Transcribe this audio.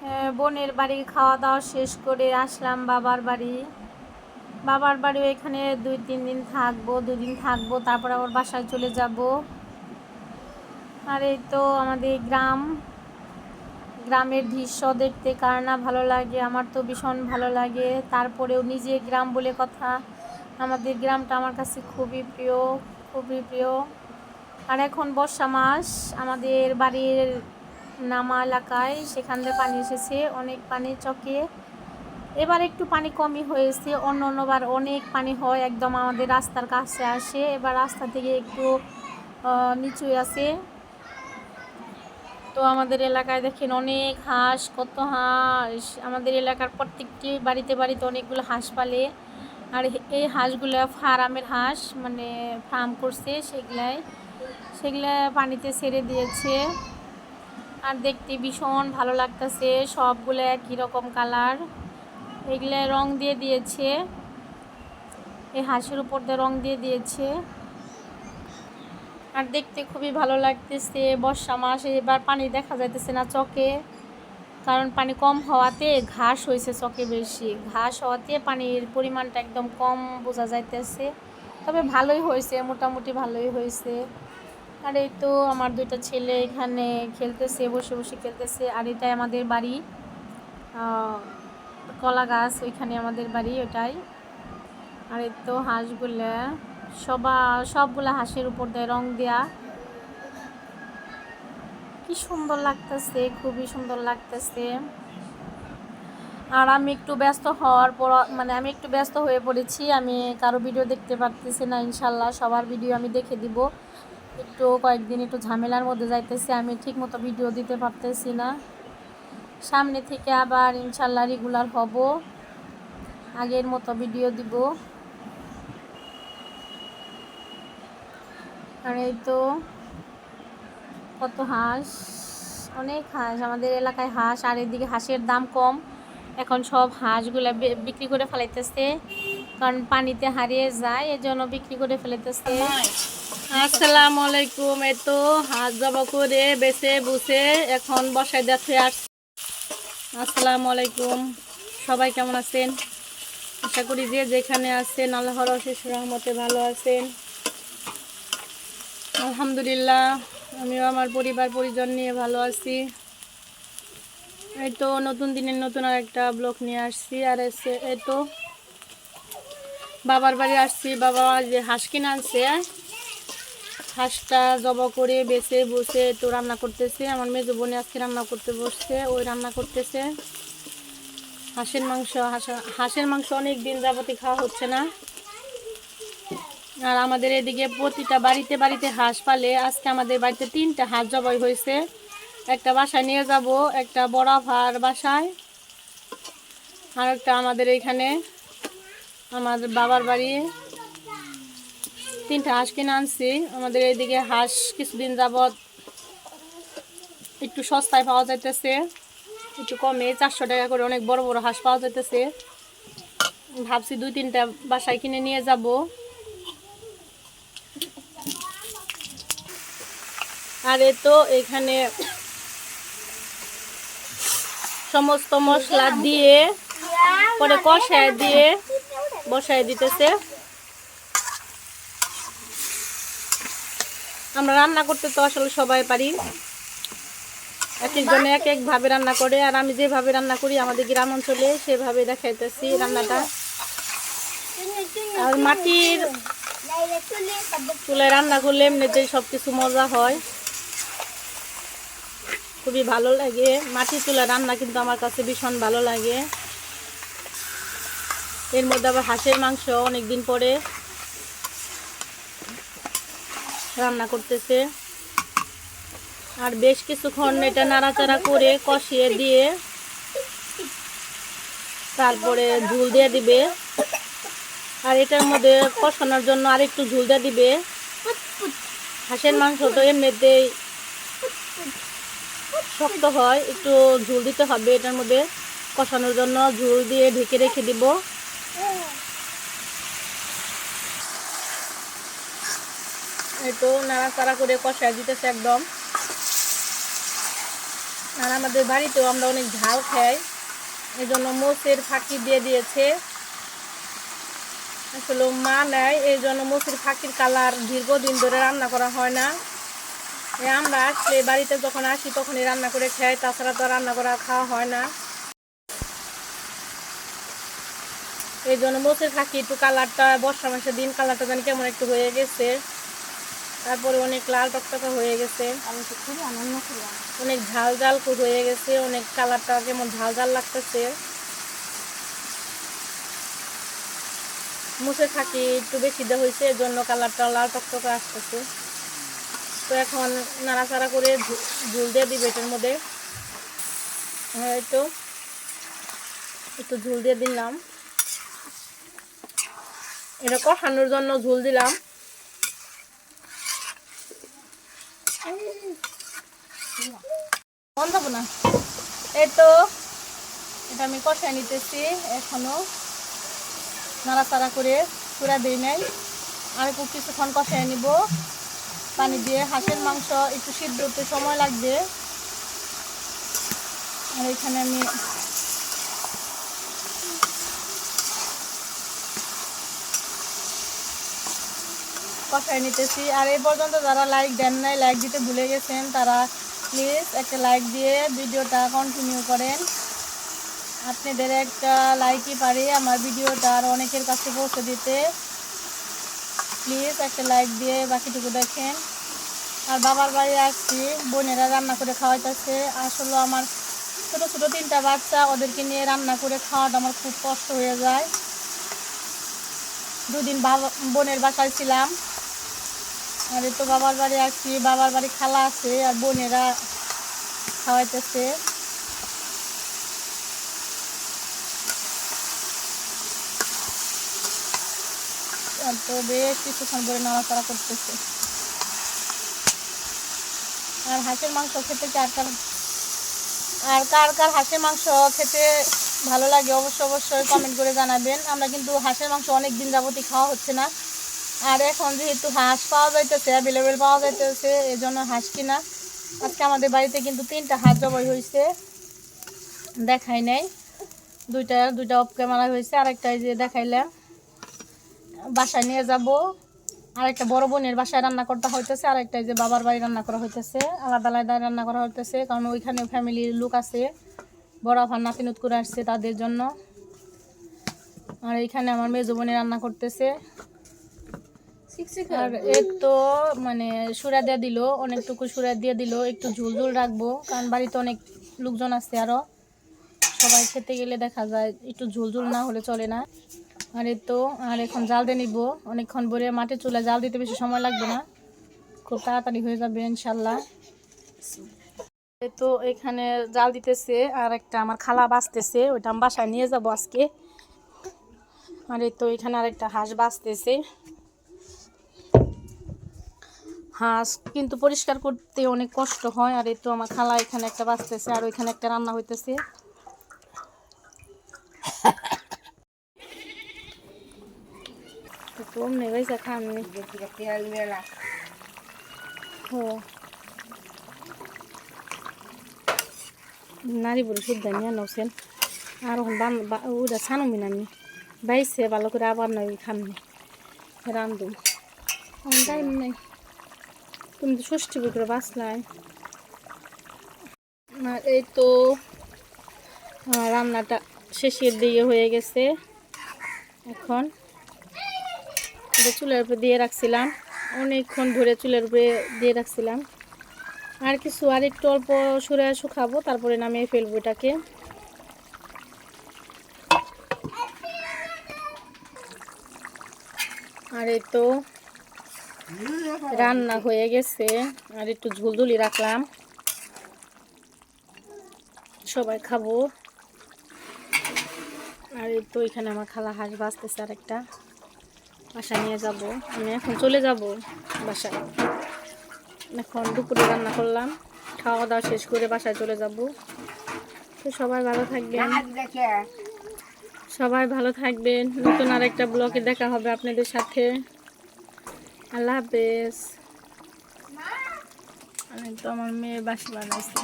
আহ, বোনের বাড়ি খাওয়া দাওয়া শেষ করে আসলাম বাবার বাড়ি। বাবার বাড়িও এখানে দুই তিন দিন থাকব দুদিন থাকব তারপর আবার বাসায় চলে যাব। আর এই তো আমাদের গ্রাম। গ্রামের দৃশ্য দেখতে কার না ভালো লাগে আমার তো ভীষণ ভালো লাগে। তারপরেও নিজে গ্রাম বলে কথা আমাদের গ্রামটা আমার কাছে খুবই প্রিয় খুবই প্রিয়। আর এখন বর্ষা মাস আমাদের বাড়ির নামা এলাকায় সেখান থেকে পানি এসেছে, অনেক পানি চকে। এবার একটু পানি কমই হয়েছে, অন্য অন্যবার অনেক পানি হয়, একদম আমাদের রাস্তার কাছে আসে। এবার রাস্তা থেকে একটু নিচুই আছে তো আমাদের এলাকায় দেখেন অনেক হাঁস, কত হাঁস। আমাদের এলাকার প্রত্যেকটি বাড়িতে বাড়িতে অনেকগুলো হাঁস পালে। আর এই হাঁসগুলো ফার্মের হাঁস মানে ফার্ম করছে, সেগুলাই, সেগুলা পানিতে ছেড়ে দিয়েছে। আর দেখতে ভীষণ ভালো লাগতেছে। সবগুলো একই রকম কালার। এগুলো রং দিয়ে দিয়েছে। এই হাঁসের উপর দিয়ে রং দিয়ে দিয়েছে। আর দেখতে খুবই ভালো লাগতেছে। বর্ষা মাস, এবার পানি দেখা যাইতেছে না চকে। কারণ পানি কম হওয়াতে ঘাস হয়েছে চকে বেশি। ঘাস হওয়াতে পানির পরিমাণটা একদম কম বোঝা যাইতেছে। তবে ভালোই হয়েছে মোটামুটি ভালোই হয়েছে আর এই তো আমার দুইটা ছেলে এখানে খেলতেছে, বসে বসে খেলতেছে। আর এটাই আমাদের বাড়ি। কলা গাছ, ওইখানে আমাদের বাড়ি ওটাই। আর এই তো হাঁসগুলা, সবা, সবগুলা হাঁসের উপর দেয় রং দেয়া। কি সুন্দর লাগতেছে, খুবই সুন্দর লাগতেছে। আর আমি একটু ব্যস্ত হওয়ার পর মানে আমি একটু ব্যস্ত হয়ে পড়েছি। আমি কারও ভিডিও দেখতে পারতেছি না, ইনশাল্লাহ। সবার ভিডিও আমি দেখে দিব। একটু কয়েকদিন একটু ঝামেলার মধ্যে যাইতেছি, আমি ঠিক মতো ভিডিও দিতে পারতেছি না। সামনে থেকে আবার ইনশাল্লাহ রেগুলার হব। আগের মতো ভিডিও দিব। আর এই তো কত হাঁস, অনেক হাঁস, আমাদের এলাকায় হাঁস, আর এদিকে হাঁসের দাম কম। এখন সব হাঁসগুলা বিক্রি করে ফেলাইতেছে, কারণ পানিতে হারিয়ে যায়, এজন্য বিক্রি করে ফেলাইতেছে। আসসালামু আলাইকুম এই তো হাঁস জবা করে বেছে বুসে এখন বসাই দেখে আসছে। আসসালামু আলাইকুম সবাই কেমন আছেন? আশা করি যে যেখানে আছেন, আল্লাহর অশেষ রহমতে ভালো আছেন। আলহামদুলিল্লাহ, আমিও আমার পরিবার পরিজন নিয়ে ভালো আছি। এই তো নতুন দিনের নতুন আর একটা ব্লগ নিয়ে আসছি, আর এসে এই তো বাবার বাড়ি আসছি, বাবা যে হাঁস কিনে আনছে হাঁসটা জবা করে বেছে বসে তো রান্না করতেছে। আমার মেজো বোনে আজকে রান্না করতে বসছে, ওই রান্না করতেছে। হাঁসের মাংস, হাঁস- হাঁসের মাংস অনেক দিন যাবতীয় খাওয়া হচ্ছে না। আর আমাদের এদিকে প্রতিটা বাড়িতে বাড়িতে হাঁস পালে। আজকে আমাদের বাড়িতে তিনটা হাঁস জবাই হয়েছে। একটা বাসায় নিয়ে যাব, একটা বড় ভার বাসায়। আর একটা আমাদের এখানে আমাদের বাবার বাড়ি। তিনটা হাঁস কিনে আনছি। আমাদের এইদিকে হাঁস কিছুদিন যাবৎ একটু সস্তায় পাওয়া যাইতেছে, একটু কমে। চারশো টাকা করে অনেক বড় বড় হাঁস পাওয়া যাইতেছে। ভাবছি দুই তিনটা বাসায় কিনে নিয়ে যাব। আর এ তো এখানে সমস্ত মশলা দিয়ে, পরে কষায় দিয়ে বসায় দিতেছে। আমরা রান্না করতে তো আসলে সবাই পারি। এক একজনে এক একভাবে রান্না করে, আর আমি যেভাবে রান্না করি আমাদের গ্রাম অঞ্চলে সেভাবে দেখাইতেছি রান্নাটা। আর মাটির চুলায় রান্না করলে এমনিতেই সব কিছু মজা হয়। খুবই ভালো লাগে। মাটির চুলা রান্না কিন্তু আমার কাছে ভীষণ ভালো লাগে। এর মধ্যে আবার হাঁসের মাংস অনেক দিন পরে রান্না করতেছে। আর বেশ কিছুক্ষণ এটা নাড়াচাড়া করে কষিয়ে দিয়ে তারপরে ঝুল দিয়ে দিবে। আর এটার মধ্যে কষানোর জন্য আর একটু ঝুল দিয়ে দিবে। হাঁসের মাংস তো এমনিতেই শক্ত হয়, একটু ঝুল দিতে হবে এটার মধ্যে। কষানোর জন্য ঝুল দিয়ে ঢেকে রেখে দিব। তো নাড়াচাড়া করে কষায় দিতেছে একদম। আর আমাদের বাড়িতেও আমরা অনেক ঝাল খাই এই জন্য মোচের ফাঁকি দিয়ে দিয়েছে। আসলে মা নেয় এই জন্য মোচের ফাঁকির কালার দীর্ঘদিন ধরে রান্না করা হয় না। আমরা আসলে বাড়িতে যখন আসি তখনই রান্না করে খাই, তাছাড়া তো রান্না করা খাওয়া হয় না। এই জন্য মোচের ফাঁকি একটু কালারটা, বর্ষা মাসের দিন কালারটা যেন কেমন একটু হয়ে গেছে। তারপরে অনেক লাল টকটকা হয়ে গেছে। আমি তো খুবই আনন্দ করলাম। অনেক ঝাল ঝাল হয়ে গেছে অনেক কালারটা কেমন ঝাল ঝাল লাগতেছে। মুছে থাকি একটু বেশি দেওয়া হয়েছে এর জন্য কালারটা লাল টকটকে আসতেছে। তো এখন নাড়াচাড়া করে ঝুল দিয়ে দিবে এটার মধ্যে। হয়তো একটু ঝুল দিয়ে দিলাম। এটা কষানোর জন্য ঝুল দিলাম। বন্ধ হব না এই তো, এটা আমি কষায় নিতেছি, এখনও নাড়াচাড়া করে পুরা দিই নাই। আর একটু কিছুক্ষণ কষায় নিব। পানি দিয়ে হাঁসের মাংস একটু সিদ্ধ হতে সময় লাগবে। আর এখানে আমি কষায় নিতেছি। আর এই পর্যন্ত যারা লাইক দেন নাই লাইক দিতে ভুলে গেছেন, তারা প্লিজ একটা লাইক দিয়ে ভিডিওটা কন্টিনিউ করেন। আপনাদের একটা লাইকই পারে আমার ভিডিওটা আর অনেকের কাছে পৌঁছে দিতে। প্লিজ একটা লাইক দিয়ে বাকিটুকু দেখেন। আর বাবার বাড়ি আসছি, বোনেরা রান্না করে খাওয়াইতেছে। আসলে আমার ছোটো ছোটো তিনটা বাচ্চা, ওদেরকে নিয়ে রান্না করে খাওয়াটা আমার খুব কষ্ট হয়ে যায়। দুদিন বোনের বাসায় ছিলাম। আর তো বাবার বাড়ি আসছি বাবার বাড়ি খালা আছে আর বোনেরা খাওয়াইতেছে। তো বেশ কিছুক্ষণ ধরে নাড়াচাড়া করতেছে। আর হাঁসের মাংস খেতে কার আর কার কার হাঁসের মাংস খেতে ভালো লাগে অবশ্যই অবশ্যই কমেন্ট করে জানাবেন। আমরা কিন্তু হাঁসের মাংস অনেক দিন যাবতই খাওয়া হচ্ছে না। আর এখন যেহেতু হাঁস পাওয়া যাইতেছে অ্যাভেলেবেল পাওয়া যাইতেছে এই জন্য হাঁস কিনা। আজকে আমাদের বাড়িতে কিন্তু তিনটা হাঁস জবাই হয়েছে দেখাই নাই। দুইটা দুইটা অফ ক্যামেরা হয়েছে আরেকটা যে দেখাইলাম। বাসায় নিয়ে যাব। আরেকটা বড় বোনের বাসায় রান্না করতে হইতেছে। আরেকটা যে বাবার বাড়ি রান্না করা হইতেছে। আলাদা আলাদা রান্না করা হইতেছে। কারণ ওইখানে ফ্যামিলির লোক আছে। বড় আফার নাতিনুত করে আসছে তাদের জন্য। আর এইখানে আমার মেজো বোনে রান্না করতেছে। আর একটু মানে সুরা দিয়ে দিল, অনেকটুকু সুরা দিয়ে দিল, একটু ঝুল ঝুল রাখব, কারণ বাড়িতে অনেক লোকজন আছে আরও। সবাই খেতে গেলে দেখা যায় একটু ঝুল ঝুল না হলে চলে না। আর তো, আর এখন জাল দিয়ে নিব, অনেকক্ষণ ভরে মাটির চুলা জাল দিতে বেশি সময় লাগবে না। খুব তাড়াতাড়ি হয়ে যাবে, ইনশাল্লাহ। তো এখানে জাল দিতেছে, আর একটা আমার খালা বাঁচতেছে, ওইটা আমি বাসায় নিয়ে যাব আজকে। আর তো এখানে আরেকটা হাঁস বাঁচতেছে। হাঁস কিন্তু পরিষ্কার করতে অনেক কষ্ট হয় আর এই তো আমার খালা এখানে একটা বাঁচতেছে আর ওইখানে একটা রান্না হইতেছে। মেলা ও। নারী বলে শুদ্ধ নিয়ে নৌছেন আর বান ওটা ছানুমি না আমি বাইসে ভালো করে আবার নয় খামনি রান্ধুম। আমার টাইম নেই। তুমি তো ষষ্ঠী করে বাঁচলাই। আর এই তো রান্নাটা শেষের দিকে হয়ে গেছে। এখন চুলের উপরে দিয়ে রাখছিলাম। অনেকক্ষণ ধরে চুলের উপরে দিয়ে রাখছিলাম। আর কিছু আর একটু অল্প সুরে শুকাবো, তারপরে নামিয়ে ফেলব এটাকে। আর এই তো রান্না হয়ে গেছে। আর একটু ঝুলঝুলি রাখলাম। সবাই খাব। আর তো এখানে আমার খালা হাঁস বাঁচতেছে আর একটা বাসায় নিয়ে যাব। আমি এখন চলে যাব বাসায়। এখন দুপুরে রান্না করলাম। খাওয়া দাওয়া শেষ করে বাসায় চলে যাব। তো সবাই ভালো থাকবেন। সবাই ভালো থাকবেন। নতুন আর একটা ব্লগে দেখা হবে আপনাদের সাথে। আল্লাহ হাফেজ আমি তো আমার মেয়ে বাসি বানাইছে